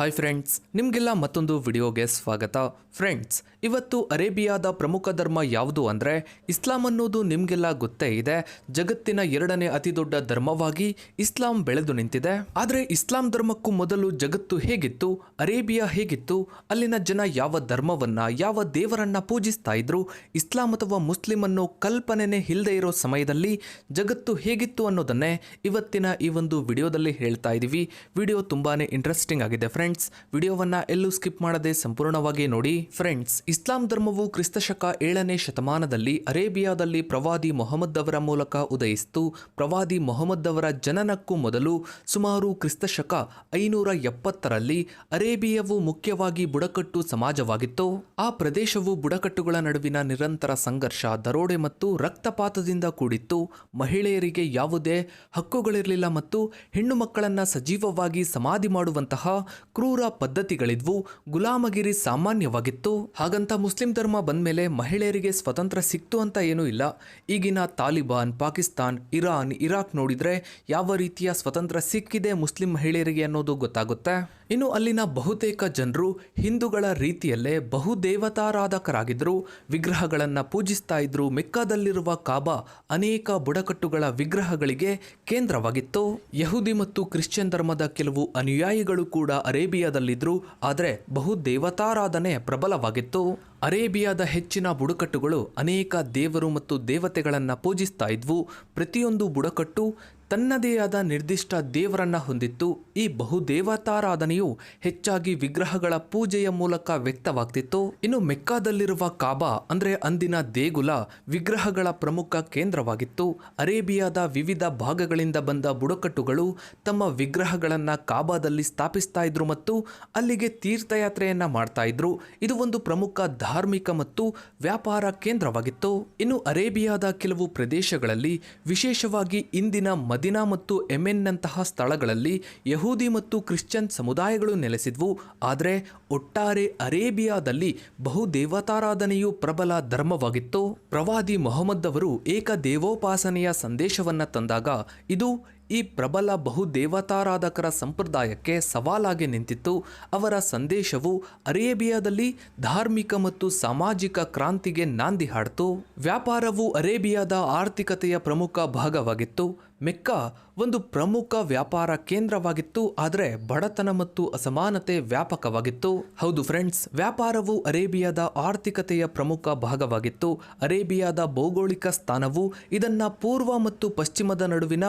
Hi friends ನಿಮಗೆಲ್ಲ ಮತ್ತೊಂದು ವಿಡಿಯೋಗೆ ಸ್ವಾಗತ. ಫ್ರೆಂಡ್ಸ್ ಇವತ್ತು ಅರೇಬಿಯಾದ ಪ್ರಮುಖ ಧರ್ಮ ಯಾವುದು ಅಂದರೆ ಇಸ್ಲಾಂ ಅನ್ನೋದು ನಿಮಗೆಲ್ಲ ಗೊತ್ತೇ ಇದೆ. ಜಗತ್ತಿನ ಎರಡನೇ ಅತಿ ದೊಡ್ಡ ಧರ್ಮವಾಗಿ ಇಸ್ಲಾಂ ಬೆಳೆದು ನಿಂತಿದೆ. ಆದರೆ ಇಸ್ಲಾಂ ಧರ್ಮಕ್ಕೂ ಮೊದಲು ಜಗತ್ತು ಹೇಗಿತ್ತು, ಅರೇಬಿಯಾ ಹೇಗಿತ್ತು, ಅಲ್ಲಿನ ಜನ ಯಾವ ಧರ್ಮವನ್ನ, ಯಾವ ದೇವರನ್ನ ಪೂಜಿಸ್ತಾ ಇದ್ರು, ಇಸ್ಲಾಂ ಅಥವಾ ಮುಸ್ಲಿಂ ಅನ್ನೋ ಕಲ್ಪನೆನೇ ಇಲ್ಲದೆ ಇರೋ ಸಮಯದಲ್ಲಿ ಜಗತ್ತು ಹೇಗಿತ್ತು ಅನ್ನೋದನ್ನೇ ಇವತ್ತಿನ ಈ ಒಂದು ವಿಡಿಯೋದಲ್ಲಿ ಹೇಳ್ತಾ ಇದ್ದೀವಿ ವಿಡಿಯೋ ತುಂಬಾ ಇಂಟ್ರೆಸ್ಟಿಂಗ್ ಆಗಿದೆ ಫ್ರೆಂಡ್ಸ್ ವಿಡಿಯೋವನ್ನ ಎಲ್ಲೂ ಸ್ಕಿಪ್ ಮಾಡದೆ ಸಂಪೂರ್ಣವಾಗಿ ನೋಡಿ. ಫ್ರೆಂಡ್ಸ್, ಇಸ್ಲಾಂ ಧರ್ಮವು ಕ್ರಿಸ್ತಶಕ ಏಳನೇ ಶತಮಾನದಲ್ಲಿ ಅರೇಬಿಯಾದಲ್ಲಿ ಪ್ರವಾದಿ ಮೊಹಮ್ಮದ್ ಅವರ ಮೂಲಕ ಉದಯಿಸಿತು. ಪ್ರವಾದಿ ಮೊಹಮ್ಮದ್ ಅವರ ಜನನಕ್ಕೂ ಮೊದಲು ಸುಮಾರು ಕ್ರಿಸ್ತಶಕ ಐನೂರ ಎಪ್ಪತ್ತರಲ್ಲಿ ಅರೇಬಿಯಾವು ಮುಖ್ಯವಾಗಿ ಬುಡಕಟ್ಟು ಸಮಾಜವಾಗಿತ್ತು. ಆ ಪ್ರದೇಶವು ಬುಡಕಟ್ಟುಗಳ ನಡುವಿನ ನಿರಂತರ ಸಂಘರ್ಷ, ದರೋಡೆ ಮತ್ತು ರಕ್ತಪಾತದಿಂದ ಕೂಡಿತ್ತು. ಮಹಿಳೆಯರಿಗೆ ಯಾವುದೇ ಹಕ್ಕುಗಳಿರಲಿಲ್ಲ ಮತ್ತು ಹೆಣ್ಣು ಮಕ್ಕಳನ್ನ ಸಜೀವವಾಗಿ ಸಮಾಧಿ ಮಾಡುವಂತಹ ಕ್ರೂರ ಪದ್ಧತಿಗಳಿದ್ವು. ಗುಲಾಮಗಿರಿ ಸಾಮಾನ್ಯವಾಗಿತ್ತು. ಹಾಗಂತ ಮುಸ್ಲಿಂ ಧರ್ಮ ಬಂದ್ಮೇಲೆ ಮಹಿಳೆಯರಿಗೆ ಸ್ವತಂತ್ರ ಸಿಕ್ತು ಅಂತ ಏನೂ ಇಲ್ಲ. ಈಗಿನ ತಾಲಿಬಾನ್, ಪಾಕಿಸ್ತಾನ್, ಇರಾನ್, ಇರಾಕ್ ನೋಡಿದ್ರೆ ಯಾವ ರೀತಿಯ ಸ್ವತಂತ್ರ ಸಿಕ್ಕಿದೆ ಮುಸ್ಲಿಂ ಮಹಿಳೆಯರಿಗೆ ಅನ್ನೋದು ಗೊತ್ತಾಗುತ್ತೆ? ಇನ್ನು ಅಲ್ಲಿನ ಬಹುತೇಕ ಜನರು ಹಿಂದೂಗಳ ರೀತಿಯಲ್ಲೇ ಬಹುದೇವತಾರಾಧಕರಾಗಿದ್ದರು, ವಿಗ್ರಹಗಳನ್ನು ಪೂಜಿಸ್ತಾ ಇದ್ರು ಮೆಕ್ಕಾದಲ್ಲಿರುವ ಕಾಬಾ ಅನೇಕ ಬುಡಕಟ್ಟುಗಳ ವಿಗ್ರಹಗಳಿಗೆ ಕೇಂದ್ರವಾಗಿತ್ತು. ಯಹೂದಿ ಮತ್ತು ಕ್ರಿಶ್ಚಿಯನ್ ಧರ್ಮದ ಕೆಲವು ಅನುಯಾಯಿಗಳು ಕೂಡ ಅರೇಬಿಯಾದಲ್ಲಿದ್ದರು, ಆದರೆ ಬಹುದೇವತಾರಾಧನೆ ಪ್ರಬಲವಾಗಿತ್ತು. ಅರೇಬಿಯಾದ ಹೆಚ್ಚಿನ ಬುಡಕಟ್ಟುಗಳು ಅನೇಕ ದೇವರು ಮತ್ತು ದೇವತೆಗಳನ್ನು ಪೂಜಿಸ್ತಾ ಇದ್ವು. ಪ್ರತಿಯೊಂದು ಬುಡಕಟ್ಟು ತನ್ನದೇ ಆದ ನಿರ್ದಿಷ್ಟ ದೇವರನ್ನ ಹೊಂದಿತ್ತು. ಈ ಬಹುದೇವತಾರಾಧನೆಯು ಹೆಚ್ಚಾಗಿ ವಿಗ್ರಹಗಳ ಪೂಜೆಯ ಮೂಲಕ ವ್ಯಕ್ತವಾಗ್ತಿತ್ತು. ಇನ್ನು ಮೆಕ್ಕಾದಲ್ಲಿರುವ ಕಾಬಾ, ಅಂದರೆ ಅಂದಿನ ದೇಗುಲ, ವಿಗ್ರಹಗಳ ಪ್ರಮುಖ ಕೇಂದ್ರವಾಗಿತ್ತು. ಅರೇಬಿಯಾದ ವಿವಿಧ ಭಾಗಗಳಿಂದ ಬಂದ ಬುಡಕಟ್ಟುಗಳು ತಮ್ಮ ವಿಗ್ರಹಗಳನ್ನು ಕಾಬಾದಲ್ಲಿ ಸ್ಥಾಪಿಸ್ತಾ ಇದ್ರು ಮತ್ತು ಅಲ್ಲಿಗೆ ತೀರ್ಥಯಾತ್ರೆಯನ್ನ ಮಾಡ್ತಾ ಇದ್ರು. ಇದು ಒಂದು ಪ್ರಮುಖ ಧಾರ್ಮಿಕ ಮತ್ತು ವ್ಯಾಪಾರ ಕೇಂದ್ರವಾಗಿತ್ತು. ಇನ್ನು ಅರೇಬಿಯಾದ ಕೆಲವು ಪ್ರದೇಶಗಳಲ್ಲಿ, ವಿಶೇಷವಾಗಿ ಇಂದಿನ ಮದಿನಾ ಮತ್ತು ಎಮೆನ್ನಂತಹ ಸ್ಥಳಗಳಲ್ಲಿ ಯಹೂದಿ ಮತ್ತು ಕ್ರಿಶ್ಚಿಯನ್ ಸಮುದಾಯಗಳು ನೆಲೆಸಿದ್ವು. ಆದರೆ ಒಟ್ಟಾರೆ ಅರೇಬಿಯಾದಲ್ಲಿ ಬಹುದೇವತಾರಾಧನೆಯು ಪ್ರಬಲ ಧರ್ಮವಾಗಿತ್ತು. ಪ್ರವಾದಿ ಮೊಹಮ್ಮದ್ ಅವರು ಏಕ ದೇವೋಪಾಸನೆಯ ಸಂದೇಶವನ್ನು ತಂದಾಗ, ಇದು ಈ ಪ್ರಬಲ ಬಹುದೇವತಾರಾಧಕರ ಸಂಪ್ರದಾಯಕ್ಕೆ ಸವಾಲಾಗಿ ನಿಂತಿತ್ತು. ಅವರ ಸಂದೇಶವು ಅರೇಬಿಯಾದಲ್ಲಿ ಧಾರ್ಮಿಕ ಮತ್ತು ಸಾಮಾಜಿಕ ಕ್ರಾಂತಿಗೆ ನಾಂದಿ ಹಾಡ್ತು. ವ್ಯಾಪಾರವು ಅರೇಬಿಯಾದ ಆರ್ಥಿಕತೆಯ ಪ್ರಮುಖ ಭಾಗವಾಗಿತ್ತು. ಮೆಕ್ಕಾ ಒಂದು ಪ್ರಮುಖ ವ್ಯಾಪಾರ ಕೇಂದ್ರವಾಗಿತ್ತು, ಆದರೆ ಬಡತನ ಮತ್ತು ಅಸಮಾನತೆ ವ್ಯಾಪಕವಾಗಿತ್ತು. ಹೌದು ಫ್ರೆಂಡ್ಸ್, ವ್ಯಾಪಾರವು ಅರೇಬಿಯಾದ ಆರ್ಥಿಕತೆಯ ಪ್ರಮುಖ ಭಾಗವಾಗಿತ್ತು. ಅರೇಬಿಯಾದ ಭೌಗೋಳಿಕ ಸ್ಥಾನವು ಇದನ್ನ ಪೂರ್ವ ಮತ್ತು ಪಶ್ಚಿಮದ ನಡುವಿನ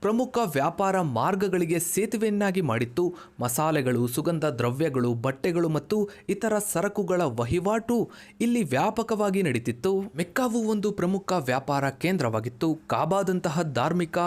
ಪ್ರಮುಖ ವ್ಯಾಪಾರ ಮಾರ್ಗಗಳಿಗೆ ಸೇತುವೆಯನ್ನಾಗಿ ಮಾಡಿತ್ತು. ಮಸಾಲೆಗಳು, ಸುಗಂಧ ದ್ರವ್ಯಗಳು, ಬಟ್ಟೆಗಳು ಮತ್ತು ಇತರ ಸರಕುಗಳ ವಹಿವಾಟು ಇಲ್ಲಿ ವ್ಯಾಪಕವಾಗಿ ನಡೀತಿತ್ತು. ಮೆಕ್ಕಾವು ಒಂದು ಪ್ರಮುಖ ವ್ಯಾಪಾರ ಕೇಂದ್ರವಾಗಿತ್ತು. ಕಾಬಾದಂತಹ ಧಾರ್ಮಿಕ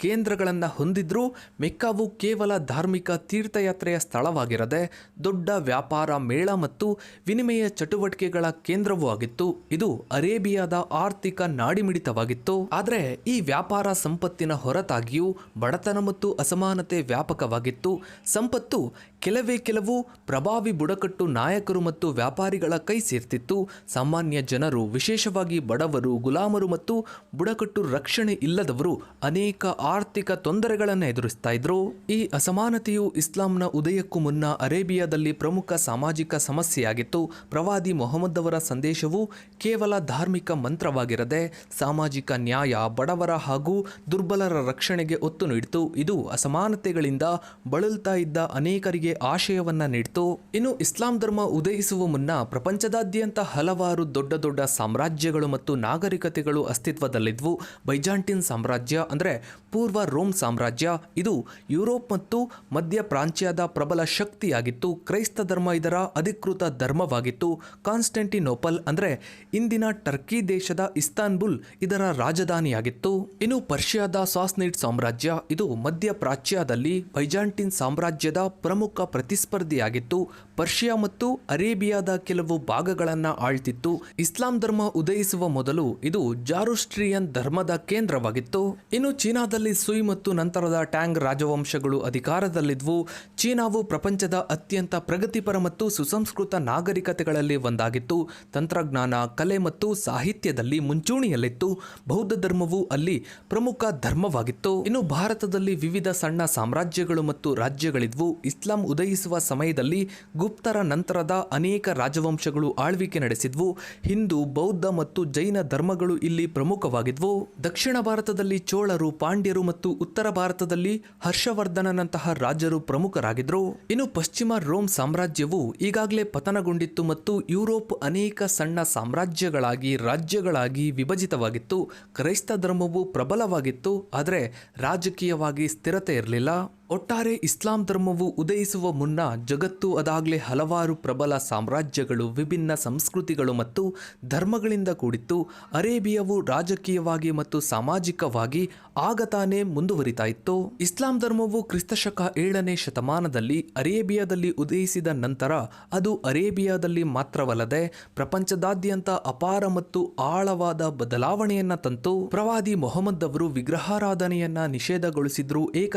ಕೇಂದ್ರಗಳನ್ನು ಹೊಂದಿದ್ರೂ ಮೆಕ್ಕಾವು ಕೇವಲ ಧಾರ್ಮಿಕ ತೀರ್ಥಯಾತ್ರೆಯ ಸ್ಥಳವಾಗಿರದೆ ದೊಡ್ಡ ವ್ಯಾಪಾರ, ಮೇಳ ಮತ್ತು ವಿನಿಮಯ ಚಟುವಟಿಕೆಗಳ ಕೇಂದ್ರವೂ ಆಗಿತ್ತು. ಇದು ಅರೇಬಿಯಾದ ಆರ್ಥಿಕ ನಾಡಿಮಿಡಿತವಾಗಿತ್ತು. ಆದರೆ ಈ ವ್ಯಾಪಾರ ಸಂಪತ್ತಿನ ಹೊರತಾಗಿಯೂ ಬಡತನ ಮತ್ತು ಅಸಮಾನತೆ ವ್ಯಾಪಕವಾಗಿತ್ತು. ಸಂಪತ್ತು ಕೆಲವೇ ಕೆಲವು ಪ್ರಭಾವಿ ಬುಡಕಟ್ಟು ನಾಯಕರು ಮತ್ತು ವ್ಯಾಪಾರಿಗಳ ಕೈ ಸೇರ್ತಿತ್ತು. ಸಾಮಾನ್ಯ ಜನರು, ವಿಶೇಷವಾಗಿ ಬಡವರು, ಗುಲಾಮರು ಮತ್ತು ಬುಡಕಟ್ಟು ರಕ್ಷಣೆ ಇಲ್ಲದವರು ಅನೇಕ ಆರ್ಥಿಕ ತೊಂದರೆಗಳನ್ನು ಎದುರಿಸ್ತಾ ಇದ್ರು. ಈ ಅಸಮಾನತೆಯು ಇಸ್ಲಾಂನ ಉದಯಕ್ಕೂ ಮುನ್ನ ಅರೇಬಿಯಾದಲ್ಲಿ ಪ್ರಮುಖ ಸಾಮಾಜಿಕ ಸಮಸ್ಯೆಯಾಗಿತ್ತು. ಪ್ರವಾದಿ ಮೊಹಮ್ಮದ್ ಅವರ ಸಂದೇಶವು ಕೇವಲ ಧಾರ್ಮಿಕ ಮಂತ್ರವಾಗಿರದೆ ಸಾಮಾಜಿಕ ನ್ಯಾಯ, ಬಡವರ ಹಾಗೂ ದುರ್ಬಲರ ರಕ್ಷಣೆಗೆ ಒತ್ತು ನೀಡಿತು. ಇದು ಅಸಮಾನತೆಗಳಿಂದ ಬಳಲ್ತಾ ಇದ್ದ ಅನೇಕರಿಗೆ ಆಶಯವನ್ನ ನೀಡಿತು. ಇನ್ನು ಇಸ್ಲಾಂ ಧರ್ಮ ಉದಯಿಸುವ ಮುನ್ನ ಪ್ರಪಂಚದಾದ್ಯಂತ ಹಲವಾರು ದೊಡ್ಡ ದೊಡ್ಡ ಸಾಮ್ರಾಜ್ಯಗಳು ಮತ್ತು ನಾಗರಿಕತೆಗಳು ಅಸ್ತಿತ್ವದಲ್ಲಿದ್ವು. ಬೈಜಾಂಟಿನ್ ಸಾಮ್ರಾಜ್ಯ ಅಂದ್ರೆ ಪೂರ್ವ ರೋಮ್ ಸಾಮ್ರಾಜ್ಯ, ಇದು ಯುರೋಪ್ ಮತ್ತು ಮಧ್ಯ ಪ್ರಾಚ್ಯದ ಪ್ರಬಲ ಶಕ್ತಿಯಾಗಿತ್ತು. ಕ್ರೈಸ್ತ ಧರ್ಮ ಇದರ ಅಧಿಕೃತ ಧರ್ಮವಾಗಿತ್ತು. ಕಾನ್ಸ್ಟೆಂಟಿನೋಪಲ್ ಅಂದ್ರೆ ಇಂದಿನ ಟರ್ಕಿ ದೇಶದ ಇಸ್ತಾನ್ಬುಲ್ ಇದರ ರಾಜಧಾನಿಯಾಗಿತ್ತು. ಇನ್ನು ಪರ್ಷಿಯಾದ ಸಾಸ್ನಿಟ್ ಸಾಮ್ರಾಜ್ಯ, ಇದು ಮಧ್ಯ ಪ್ರಾಚ್ಯದಲ್ಲಿ ಬೈಜಾಂಟಿನ್ ಸಾಮ್ರಾಜ್ಯದ ಪ್ರಮುಖ ಪ್ರತಿಸ್ಪರ್ಧಿಯಾಗಿತ್ತು. ಪರ್ಷಿಯಾ ಮತ್ತು ಅರೇಬಿಯಾದ ಕೆಲವು ಭಾಗಗಳನ್ನು ಆಳ್ತಿತ್ತು. ಇಸ್ಲಾಂ ಧರ್ಮ ಉದಯಿಸುವ ಮೊದಲು ಇದು ಜಾರುಸ್ಟ್ರಿಯನ್ ಧರ್ಮದ ಕೇಂದ್ರವಾಗಿತ್ತು. ಇನ್ನು ಚೀನಾದಲ್ಲಿ ಸುಯ್ ಮತ್ತು ನಂತರದ ಟ್ಯಾಂಗ್ ರಾಜವಂಶಗಳು ಅಧಿಕಾರದಲ್ಲಿದ್ವು. ಚೀನಾವು ಪ್ರಪಂಚದ ಅತ್ಯಂತ ಪ್ರಗತಿಪರ ಮತ್ತು ಸುಸಂಸ್ಕೃತ ನಾಗರಿಕತೆಗಳಲ್ಲಿ ಒಂದಾಗಿತ್ತು. ತಂತ್ರಜ್ಞಾನ, ಕಲೆ ಮತ್ತು ಸಾಹಿತ್ಯದಲ್ಲಿ ಮುಂಚೂಣಿಯಲ್ಲಿತ್ತು. ಬೌದ್ಧ ಧರ್ಮವು ಅಲ್ಲಿ ಪ್ರಮುಖ ಧರ್ಮವಾಗಿತ್ತು. ಇನ್ನು ಭಾರತದಲ್ಲಿ ವಿವಿಧ ಸಣ್ಣ ಸಾಮ್ರಾಜ್ಯಗಳು ಮತ್ತು ರಾಜ್ಯಗಳಿದ್ವು. ಇಸ್ಲಾಂ ಉದಯಿಸುವ ಸಮಯದಲ್ಲಿ ಗುಪ್ತರ ನಂತರದ ಅನೇಕ ರಾಜವಂಶಗಳು ಆಳ್ವಿಕೆ ನಡೆಸಿದ್ವು. ಹಿಂದೂ, ಬೌದ್ಧ ಮತ್ತು ಜೈನ ಧರ್ಮಗಳು ಇಲ್ಲಿ ಪ್ರಮುಖವಾಗಿದ್ವು. ದಕ್ಷಿಣ ಭಾರತದಲ್ಲಿ ಚೋಳರು ಪಾಂಡ್ಯರು ಮತ್ತು ಉತ್ತರ ಭಾರತದಲ್ಲಿ ಹರ್ಷವರ್ಧನನಂತಹ ರಾಜರು ಪ್ರಮುಖರಾಗಿದ್ರು. ಇನ್ನು ಪಶ್ಚಿಮ ರೋಮ್ ಸಾಮ್ರಾಜ್ಯವು ಈಗಾಗಲೇ ಪತನಗೊಂಡಿತ್ತು ಮತ್ತು ಯುರೋಪ್ ಅನೇಕ ಸಣ್ಣ ಸಾಮ್ರಾಜ್ಯಗಳಾಗಿ ರಾಜ್ಯಗಳಾಗಿ ವಿಭಜಿತವಾಗಿತ್ತು. ಕ್ರೈಸ್ತ ಧರ್ಮವು ಪ್ರಬಲವಾಗಿತ್ತು, ಆದರೆ ರಾಜಕೀಯವಾಗಿ ಸ್ಥಿರತೆ ಇರಲಿಲ್ಲ. ಒಟ್ಟಾರೆ ಇಸ್ಲಾಂ ಧರ್ಮವು ಉದಯಿಸುವ ಮುನ್ನ ಜಗತ್ತು ಅದಾಗಲೇ ಹಲವಾರು ಪ್ರಬಲ ಸಾಮ್ರಾಜ್ಯಗಳು, ವಿಭಿನ್ನ ಸಂಸ್ಕೃತಿಗಳು ಮತ್ತು ಧರ್ಮಗಳಿಂದ ಕೂಡಿತ್ತು. ಅರೇಬಿಯವು ರಾಜಕೀಯವಾಗಿ ಮತ್ತು ಸಾಮಾಜಿಕವಾಗಿ ಆಗ ತಾನೇ ಮುಂದುವರಿತಾ ಇತ್ತು. ಇಸ್ಲಾಂ ಧರ್ಮವು ಕ್ರಿಸ್ತಶಕ ಏಳನೇ ಶತಮಾನದಲ್ಲಿ ಅರೇಬಿಯಾದಲ್ಲಿ ಉದಯಿಸಿದ ನಂತರ ಅದು ಅರೇಬಿಯಾದಲ್ಲಿ ಮಾತ್ರವಲ್ಲದೆ ಪ್ರಪಂಚದಾದ್ಯಂತ ಅಪಾರ ಮತ್ತು ಆಳವಾದ ಬದಲಾವಣೆಯನ್ನ ತಂತು. ಪ್ರವಾದಿ ಮೊಹಮ್ಮದ್ ಅವರು ವಿಗ್ರಹಾರಾಧನೆಯನ್ನ ನಿಷೇಧಗೊಳಿಸಿದ್ರು, ಏಕ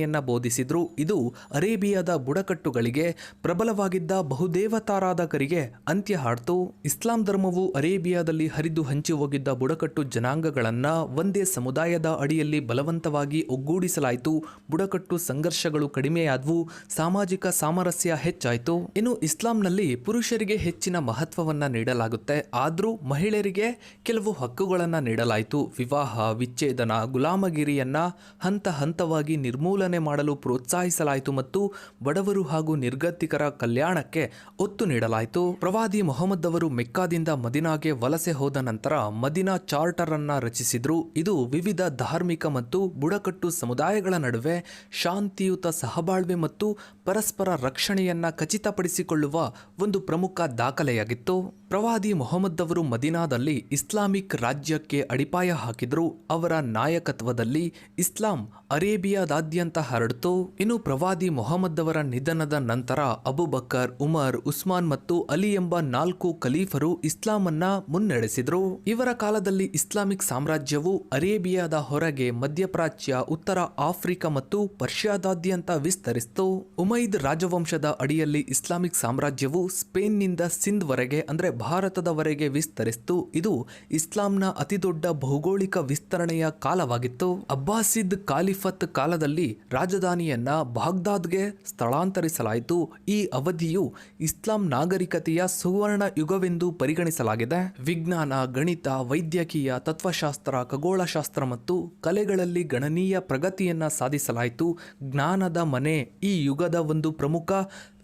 ದೇವೋಪಾಸನೆಯನ್ನ ಬೋಧಿಸಿದ್ರು. ಇದು ಅರೇಬಿಯಾದ ಬುಡಕಟ್ಟುಗಳಿಗೆ ಪ್ರಬಲವಾಗಿದ್ದ ಬಹುದೇವತಾರಾಧಕರಿಗೆ ಅಂತ್ಯ ಹಾಡ್ತು. ಇಸ್ಲಾಂ ಧರ್ಮವು ಅರೇಬಿಯಾದಲ್ಲಿ ಹರಿದು ಹಂಚಿ ಹೋಗಿದ್ದ ಬುಡಕಟ್ಟು ಜನಾಂಗಗಳನ್ನು ಒಂದೇ ಸಮುದಾಯದ ಅಡಿಯಲ್ಲಿ ಬಲವಂತವಾಗಿ ಒಗ್ಗೂಡಿಸಲಾಯಿತು. ಬುಡಕಟ್ಟು ಸಂಘರ್ಷಗಳು ಕಡಿಮೆಯಾದವು. ಸಾಮಾಜಿಕ ಸಾಮರಸ್ಯ ಹೆಚ್ಚಾಯಿತು. ಇನ್ನು ಇಸ್ಲಾಂನಲ್ಲಿ ಪುರುಷರಿಗೆ ಹೆಚ್ಚಿನ ಮಹತ್ವವನ್ನ ನೀಡಲಾಗುತ್ತೆ. ಆದರೂ ಮಹಿಳೆಯರಿಗೆ ಕೆಲವು ಹಕ್ಕುಗಳನ್ನು ನೀಡಲಾಯಿತು. ವಿವಾಹ, ವಿಚ್ಛೇದನ, ಗುಲಾಮಗಿರಿಯನ್ನ ಹಂತ ಹಂತವಾಗಿ ನಿರ್ಮೂಲನೆ ಮಾಡಲು ಪ್ರೋತ್ಸಾಹಿಸಲಾಯಿತು ಮತ್ತು ಬಡವರು ಹಾಗೂ ನಿರ್ಗತಿಕರ ಕಲ್ಯಾಣಕ್ಕೆ ಒತ್ತು ನೀಡಲಾಯಿತು. ಪ್ರವಾದಿ ಮೊಹಮ್ಮದ್ ಅವರು ಮೆಕ್ಕಾದಿಂದ ಮದಿನಾಗೆ ವಲಸೆ ಹೋದ ನಂತರ ಮದಿನಾ ಚಾರ್ಟರ್ ಅನ್ನ ರಚಿಸಿದ್ರು. ಇದು ವಿವಿಧ ಧಾರ್ಮಿಕ ಮತ್ತು ಬುಡಕಟ್ಟು ಸಮುದಾಯಗಳ ನಡುವೆ ಶಾಂತಿಯುತ ಸಹಬಾಳ್ವೆ ಮತ್ತು ಪರಸ್ಪರ ರಕ್ಷಣೆಯನ್ನ ಖಚಿತಪಡಿಸಿಕೊಳ್ಳುವ ಒಂದು ಪ್ರಮುಖ ದಾಖಲೆಯಾಗಿತ್ತು. ಪ್ರವಾದಿ ಮೊಹಮ್ಮದ್ ಅವರು ಮದಿನಾದಲ್ಲಿ ಇಸ್ಲಾಮಿಕ್ ರಾಜ್ಯಕ್ಕೆ ಅಡಿಪಾಯ ಹಾಕಿದ್ರು. ಅವರ ನಾಯಕತ್ವದಲ್ಲಿ ಇಸ್ಲಾಂ ಅರೇಬಿಯಾದಾದ್ಯಂತ ಹರಡಿತು. ಇನ್ನು ಪ್ರವಾದಿ ಮೊಹಮ್ಮದ್ ಅವರ ನಿಧನದ ನಂತರ ಅಬುಬಕ್ಕರ್ ಉಮರ್, ಉಸ್ಮಾನ್ ಮತ್ತು ಅಲಿ ಎಂಬ ನಾಲ್ಕು ಖಲೀಫರು ಇಸ್ಲಾಂ ಅನ್ನ ಮುನ್ನಡೆಸಿದ್ರು. ಇವರ ಕಾಲದಲ್ಲಿ ಇಸ್ಲಾಮಿಕ್ ಸಾಮ್ರಾಜ್ಯವು ಅರೇಬಿಯಾದ ಹೊರಗೆ ಮಧ್ಯಪ್ರಾಚ್ಯ, ಉತ್ತರ ಆಫ್ರಿಕಾ ಮತ್ತು ಪರ್ಷಿಯಾದಾದ್ಯಂತ ವಿಸ್ತರಿಸಿತು. ಉಮೈದ್ ರಾಜವಂಶದ ಅಡಿಯಲ್ಲಿ ಇಸ್ಲಾಮಿಕ್ ಸಾಮ್ರಾಜ್ಯವು ಸ್ಪೇನ್ನಿಂದ ಸಿಂಧ್ವರೆಗೆ, ಅಂದ್ರೆ ಭಾರತದವರೆಗೆ ವಿಸ್ತರಿಸಿತು. ಇದು ಇಸ್ಲಾಂನ ಅತಿದೊಡ್ಡ ಭೌಗೋಳಿಕ ವಿಸ್ತರಣೆಯ ಕಾಲವಾಗಿತ್ತು. ಅಬ್ಬಾಸಿದ್ ಖಾಲಿಫತ್ ಕಾಲದಲ್ಲಿ ರಾಜಧಾನಿಯನ್ನ ಬಾಗ್ದಾದ್ಗೆ ಸ್ಥಳಾಂತರಿಸಲಾಯಿತು. ಈ ಅವಧಿಯು ಇಸ್ಲಾಂ ನಾಗರಿಕತೆಯ ಸುವರ್ಣ ಯುಗವೆಂದು ಪರಿಗಣಿಸಲಾಗಿದೆ. ವಿಜ್ಞಾನ, ಗಣಿತ, ವೈದ್ಯಕೀಯ, ತತ್ವಶಾಸ್ತ್ರ, ಖಗೋಳಶಾಸ್ತ್ರ ಮತ್ತು ಕಲೆಗಳಲ್ಲಿ ಗಣನೀಯ ಪ್ರಗತಿಯನ್ನ ಸಾಧಿಸಲಾಯಿತು. ಜ್ಞಾನದ ಮನೆ ಈ ಯುಗದ ಒಂದು ಪ್ರಮುಖ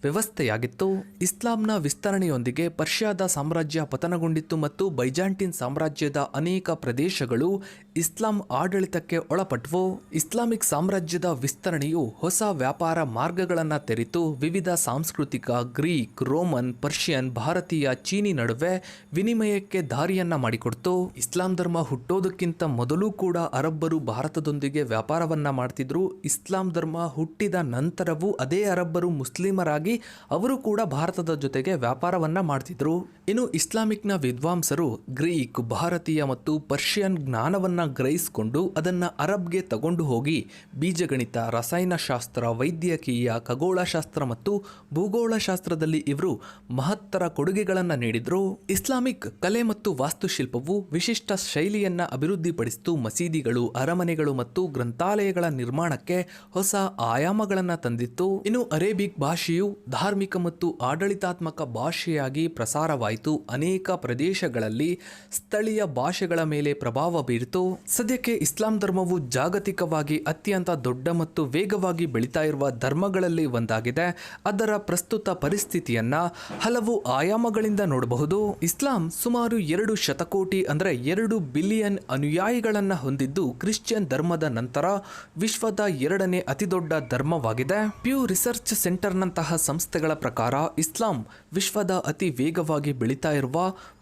ವ್ಯವಸ್ಥೆಯಾಗಿತ್ತು. ಇಸ್ಲಾಂನ ವಿಸ್ತರಣೆಯೊಂದಿಗೆ ಪರ್ಷಿಯಾದ ಸಾಮ್ರಾಜ್ಯ ಪತನಗೊಂಡಿತ್ತು ಮತ್ತು ಬೈಜಾಂಟಿನ್ ಸಾಮ್ರಾಜ್ಯದ ಅನೇಕ ಪ್ರದೇಶಗಳು ಇಸ್ಲಾಂ ಆಡಳಿತಕ್ಕೆ ಒಳಪಟ್ಟವು ಇಸ್ಲಾಮಿಕ್ ಸಾಮ್ರಾಜ್ಯದ ವಿಸ್ತರಣೆಯು ಹೊಸ ವ್ಯಾಪಾರ ಮಾರ್ಗಗಳನ್ನು ತೆರೆತು. ವಿವಿಧ ಸಾಂಸ್ಕೃತಿಕ, ಗ್ರೀಕ್, ರೋಮನ್, ಪರ್ಷಿಯನ್, ಭಾರತೀಯ, ಚೀನಿ ನಡುವೆ ವಿನಿಮಯಕ್ಕೆ ದಾರಿಯನ್ನ ಮಾಡಿಕೊಡ್ತು. ಇಸ್ಲಾಂ ಧರ್ಮ ಹುಟ್ಟೋದಕ್ಕಿಂತ ಮೊದಲು ಕೂಡ ಅರಬ್ಬರು ಭಾರತದೊಂದಿಗೆ ವ್ಯಾಪಾರವನ್ನ ಮಾಡ್ತಿದ್ರು. ಇಸ್ಲಾಂ ಧರ್ಮ ಹುಟ್ಟಿದ ನಂತರವೂ ಅದೇ ಅರಬ್ಬರು ಮುಸ್ಲಿಮರಾಗಿ ಅವರು ಕೂಡ ಭಾರತದ ಜೊತೆಗೆ ವ್ಯಾಪಾರವನ್ನ ಮಾಡ್ತಿದ್ರು. ಇನ್ನು ಇಸ್ಲಾಮಿಕ್ನ ವಿದ್ವಾಂಸರು ಗ್ರೀಕ್, ಭಾರತೀಯ ಮತ್ತು ಪರ್ಷಿಯನ್ ಜ್ಞಾನವನ್ನ ಗ್ರಹಿಸಿಕೊಂಡು ಅದನ್ನ ಅರಬ್ಗೆ ತಗೊಂಡು ಹೋಗಿ ಬೀಜಗಣಿತ, ರಸಾಯನಶಾಸ್ತ್ರ, ವೈದ್ಯಕೀಯ, ಖಗೋಳಶಾಸ್ತ್ರ ಮತ್ತು ಭೂಗೋಳಶಾಸ್ತ್ರದಲ್ಲಿ ಇವರು ಮಹತ್ತರ ಕೊಡುಗೆಗಳನ್ನು ನೀಡಿದ್ರು. ಇಸ್ಲಾಮಿಕ್ ಕಲೆ ಮತ್ತು ವಾಸ್ತುಶಿಲ್ಪವು ವಿಶಿಷ್ಟ ಶೈಲಿಯನ್ನ ಅಭಿವೃದ್ಧಿಪಡಿಸಿತು. ಮಸೀದಿಗಳು, ಅರಮನೆಗಳು ಮತ್ತು ಗ್ರಂಥಾಲಯಗಳ ನಿರ್ಮಾಣಕ್ಕೆ ಹೊಸ ಆಯಾಮಗಳನ್ನು ತಂದಿತ್ತು. ಇನ್ನು ಅರೇಬಿಕ್ ಭಾಷೆಯು ಧಾರ್ಮಿಕ ಮತ್ತು ಆಡಳಿತಾತ್ಮಕ ಭಾಷೆಯಾಗಿ ಪ್ರಸಾರವಾಯಿತು. ಅನೇಕ ಪ್ರದೇಶಗಳಲ್ಲಿ ಸ್ಥಳೀಯ ಭಾಷೆಗಳ ಮೇಲೆ ಪ್ರಭಾವ ಬೀರಿತು. ಸದ್ಯಕ್ಕೆ ಇಸ್ಲಾಂ ಧರ್ಮವು ಜಾಗತಿಕವಾಗಿ ಅತ್ಯಂತ ದೊಡ್ಡ ಮತ್ತು ವೇಗವಾಗಿ ಬೆಳೀತಾ ಇರುವ ಧರ್ಮಗಳಲ್ಲಿ ಒಂದಾಗಿದೆ. ಅದರ ಪ್ರಸ್ತುತ ಪರಿಸ್ಥಿತಿಯನ್ನ ಹಲವು ಆಯಾಮಗಳಿಂದ ನೋಡಬಹುದು. ಇಸ್ಲಾಂ ಸುಮಾರು ಎರಡು ಶತಕೋಟಿ ಅಂದರೆ ಎರಡು ಬಿಲಿಯನ್ ಅನುಯಾಯಿಗಳನ್ನ ಹೊಂದಿದ್ದು ಕ್ರಿಶ್ಚಿಯನ್ ಧರ್ಮದ ನಂತರ ವಿಶ್ವದ ಎರಡನೇ ಅತಿದೊಡ್ಡ ಧರ್ಮವಾಗಿದೆ. ಪ್ಯೂ ರಿಸರ್ಚ್ ಸೆಂಟರ್ನಂತಹ ಸಂಸ್ಥೆಗಳ ಪ್ರಕಾರ ಇಸ್ಲಾಂ ವಿಶ್ವದ ಅತಿ ವೇಗವಾಗಿ ಬೆಳೀತಾ ಇರುವ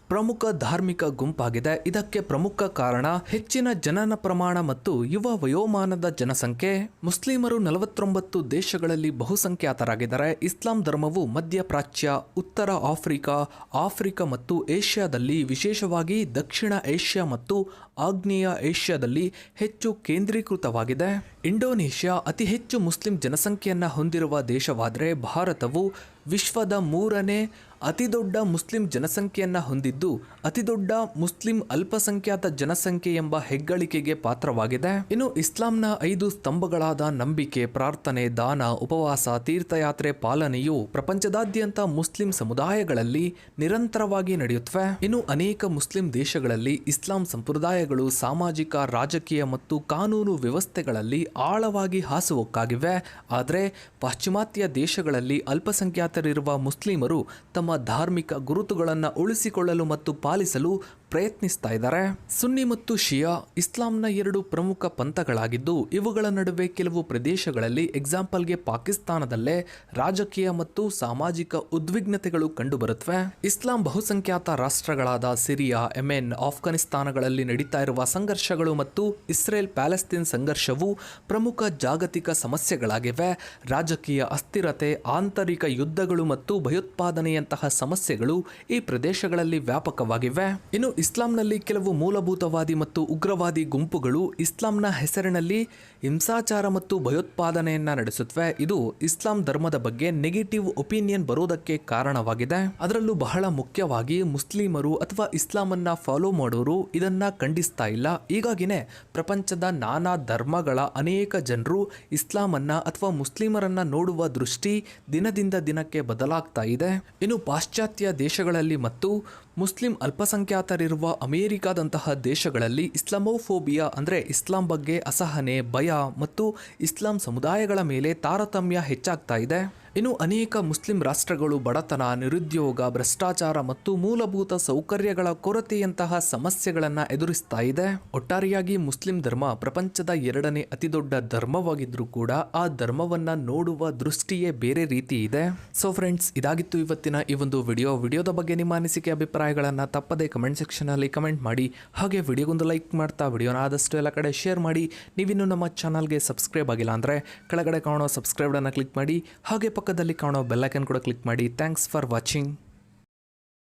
ಪ್ರಮುಖ ಧಾರ್ಮಿಕ ಗುಂಪಾಗಿದೆ. ಇದಕ್ಕೆ ಪ್ರಮುಖ ಕಾರಣ ಹೆಚ್ಚಿನ ಜನನ ಪ್ರಮಾಣ ಮತ್ತು ಯುವ ವಯೋಮಾನದ ಜನಸಂಖ್ಯೆ. ಮುಸ್ಲಿಮರು ನಲವತ್ತೊಂಬತ್ತು ದೇಶಗಳಲ್ಲಿ ಬಹುಸಂಖ್ಯಾತರಾಗಿದ್ದಾರೆ. ಇಸ್ಲಾಂ ಧರ್ಮವು ಮಧ್ಯಪ್ರಾಚ್ಯ ಉತ್ತರ ಆಫ್ರಿಕಾ ಆಫ್ರಿಕಾ ಮತ್ತು ಏಷ್ಯಾದಲ್ಲಿ ವಿಶೇಷವಾಗಿ ದಕ್ಷಿಣ ಏಷ್ಯಾ ಮತ್ತು ಆಗ್ನೇಯ ಏಷ್ಯಾದಲ್ಲಿ ಹೆಚ್ಚು ಕೇಂದ್ರೀಕೃತವಾಗಿದೆ. ಇಂಡೋನೇಷ್ಯಾ ಅತಿ ಹೆಚ್ಚು ಮುಸ್ಲಿಂ ಜನಸಂಖ್ಯೆಯನ್ನು ಹೊಂದಿರುವ ದೇಶವಾದರೆ ಭಾರತವು ವಿಶ್ವದ ಮೂರನೇ ಅತಿದೊಡ್ಡ ಮುಸ್ಲಿಂ ಜನಸಂಖ್ಯೆಯನ್ನು ಹೊಂದಿದ್ದು ಅತಿದೊಡ್ಡ ಮುಸ್ಲಿಂ ಅಲ್ಪಸಂಖ್ಯಾತ ಜನಸಂಖ್ಯೆ ಎಂಬ ಹೆಗ್ಗಳಿಕೆಗೆ ಪಾತ್ರವಾಗಿದೆ. ಇನ್ನು ಇಸ್ಲಾಂನ ಐದು ಸ್ತಂಭಗಳಾದ ನಂಬಿಕೆ, ಪ್ರಾರ್ಥನೆ, ದಾನ, ಉಪವಾಸ, ತೀರ್ಥಯಾತ್ರೆ ಪಾಲನೆಯು ಪ್ರಪಂಚದಾದ್ಯಂತ ಮುಸ್ಲಿಂ ಸಮುದಾಯಗಳಲ್ಲಿ ನಿರಂತರವಾಗಿ ನಡೆಯುತ್ತವೆ. ಇನ್ನು ಅನೇಕ ಮುಸ್ಲಿಂ ದೇಶಗಳಲ್ಲಿ ಇಸ್ಲಾಂ ಸಂಪ್ರದಾಯಗಳು ಸಾಮಾಜಿಕ, ರಾಜಕೀಯ ಮತ್ತು ಕಾನೂನು ವ್ಯವಸ್ಥೆಗಳಲ್ಲಿ ಆಳವಾಗಿ ಹಾಸುಹೊಕ್ಕಾಗಿವೆ. ಆದರೆ ಪಾಶ್ಚಿಮಾತ್ಯ ದೇಶಗಳಲ್ಲಿ ಅಲ್ಪಸಂಖ್ಯಾತರಿರುವ ಮುಸ್ಲಿಮರು ತಮ್ಮ ಧಾರ್ಮಿಕ ಗುರುತುಗಳನ್ನು ಉಳಿಸಿಕೊಳ್ಳಲು ಮತ್ತು ಪಾಲಿಸಲು ಪ್ರಯತ್ನಿಸ್ತಾ ಇದ್ದಾರೆ. ಸುನ್ನಿ ಮತ್ತು ಶಿಯಾ ಇಸ್ಲಾಂನ ಎರಡು ಪ್ರಮುಖ ಪಂಥಗಳಾಗಿದ್ದು, ಇವುಗಳ ನಡುವೆ ಕೆಲವು ಪ್ರದೇಶಗಳಲ್ಲಿ ಎಕ್ಸಾಂಪಲ್ಗೆ ಪಾಕಿಸ್ತಾನದಲ್ಲೇ ರಾಜಕೀಯ ಮತ್ತು ಸಾಮಾಜಿಕ ಉದ್ವಿಗ್ನತೆಗಳು ಕಂಡುಬರುತ್ತವೆ ಇಸ್ಲಾಂ ಬಹುಸಂಖ್ಯಾತ ರಾಷ್ಟ್ರಗಳಾದ ಸಿರಿಯಾ, ಯೆಮೆನ್, ಆಫ್ಘಾನಿಸ್ತಾನಗಳಲ್ಲಿ ನಡೀತಾ ಇರುವ ಸಂಘರ್ಷಗಳು ಮತ್ತು ಇಸ್ರೇಲ್ ಪ್ಯಾಲೆಸ್ತೀನ್ ಸಂಘರ್ಷವು ಪ್ರಮುಖ ಜಾಗತಿಕ ಸಮಸ್ಯೆಗಳಾಗಿವೆ. ರಾಜಕೀಯ ಅಸ್ಥಿರತೆ, ಆಂತರಿಕ ಯುದ್ಧಗಳು ಮತ್ತು ಭಯೋತ್ಪಾದನೆಯಂತಹ ಸಮಸ್ಯೆಗಳು ಈ ಪ್ರದೇಶಗಳಲ್ಲಿ ವ್ಯಾಪಕವಾಗಿವೆ. ಇನ್ನು ಇಸ್ಲಾಂನಲ್ಲಿ ಕೆಲವು ಮೂಲಭೂತವಾದಿ ಮತ್ತು ಉಗ್ರವಾದಿ ಗುಂಪುಗಳು ಇಸ್ಲಾಂನ ಹೆಸರಿನಲ್ಲಿ ಹಿಂಸಾಚಾರ ಮತ್ತು ಭಯೋತ್ಪಾದನೆಯನ್ನ ನಡೆಸುತ್ತವೆ ಇದು ಇಸ್ಲಾಂ ಧರ್ಮದ ಬಗ್ಗೆ ನೆಗೆಟಿವ್ ಒಪಿನಿಯನ್ ಬರೋದಕ್ಕೆ ಕಾರಣವಾಗಿದೆ. ಅದರಲ್ಲೂ ಬಹಳ ಮುಖ್ಯವಾಗಿ ಮುಸ್ಲಿಮರು ಅಥವಾ ಇಸ್ಲಾಮನ್ನ ಫಾಲೋ ಮಾಡೋರು ಇದನ್ನ ಖಂಡಿಸ್ತಾ ಇಲ್ಲ. ಹೀಗಾಗಿನೇ ಪ್ರಪಂಚದ ನಾನಾ ಧರ್ಮಗಳ ಅನೇಕ ಜನರು ಇಸ್ಲಾಮನ್ನ ಅಥವಾ ಮುಸ್ಲಿಮರನ್ನ ನೋಡುವ ದೃಷ್ಟಿ ದಿನದಿಂದ ದಿನಕ್ಕೆ ಬದಲಾಗ್ತಾ ಇದೆ. ಇನ್ನು ಪಾಶ್ಚಾತ್ಯ ದೇಶಗಳಲ್ಲಿ ಮತ್ತು ಮುಸ್ಲಿಂ ಅಲ್ಪಸಂಖ್ಯಾತರಿರುವ ಅಮೆರಿಕಾದಂತಹ ದೇಶಗಳಲ್ಲಿ ಇಸ್ಲಾಮೋಫೋಬಿಯಾ ಅಂದರೆ ಇಸ್ಲಾಂ ಬಗ್ಗೆ ಅಸಹನೆ, ಭಯ ಮತ್ತು ಇಸ್ಲಾಂ ಸಮುದಾಯಗಳ ಮೇಲೆ ತಾರತಮ್ಯ ಹೆಚ್ಚಾಗ್ತಾ ಇದೆ. ಇನ್ನು ಅನೇಕ ಮುಸ್ಲಿಂ ರಾಷ್ಟ್ರಗಳು ಬಡತನ, ನಿರುದ್ಯೋಗ, ಭ್ರಷ್ಟಾಚಾರ ಮತ್ತು ಮೂಲಭೂತ ಸೌಕರ್ಯಗಳ ಕೊರತೆಯಂತಹ ಸಮಸ್ಯೆಗಳನ್ನು ಎದುರಿಸ್ತಾ ಇದೆ. ಒಟ್ಟಾರೆಯಾಗಿ ಮುಸ್ಲಿಂ ಧರ್ಮ ಪ್ರಪಂಚದ ಎರಡನೇ ಅತಿದೊಡ್ಡ ಧರ್ಮವಾಗಿದ್ರೂ ಕೂಡ ಆ ಧರ್ಮವನ್ನ ನೋಡುವ ದೃಷ್ಟಿಯೇ ಬೇರೆ ರೀತಿ ಇದೆ. ಸೊ ಫ್ರೆಂಡ್ಸ್ ಇದಾಗಿತ್ತು ಇವತ್ತಿನ ಈ ಒಂದು ವಿಡಿಯೋ. ವಿಡಿಯೋದ ಬಗ್ಗೆ ನಿಮ್ಮ ಅನಿಸಿಕೆ, ಅಭಿಪ್ರಾಯಗಳನ್ನು ತಪ್ಪದೆ ಕಮೆಂಟ್ ಸೆಕ್ಷನಲ್ಲಿ ಕಮೆಂಟ್ ಮಾಡಿ. ಹಾಗೆ ವಿಡಿಯೋಗೊಂದು ಲೈಕ್ ಮಾಡ್ತಾ ವಿಡಿಯೋನ ಆದಷ್ಟು ಎಲ್ಲ ಕಡೆ ಶೇರ್ ಮಾಡಿ. ನೀವಿನ್ನೂ ನಮ್ಮ ಚಾನಲ್ಗೆ ಸಬ್ಸ್ಕ್ರೈಬ್ ಆಗಿಲ್ಲ ಅಂದರೆ ಕೆಳಗಡೆ ಕಾಣೋ ಸಬ್ಸ್ಕ್ರೈಬ್ ಅನ್ನು ಕ್ಲಿಕ್ ಮಾಡಿ. ಹಾಗೆ ಪಕ್ಕದಲ್ಲಿ ಕಾಣೋ ಬೆಲ್ಲೈಕನ್ ಕೂಡ ಕ್ಲಿಕ್ ಮಾಡಿ. Thanks for watching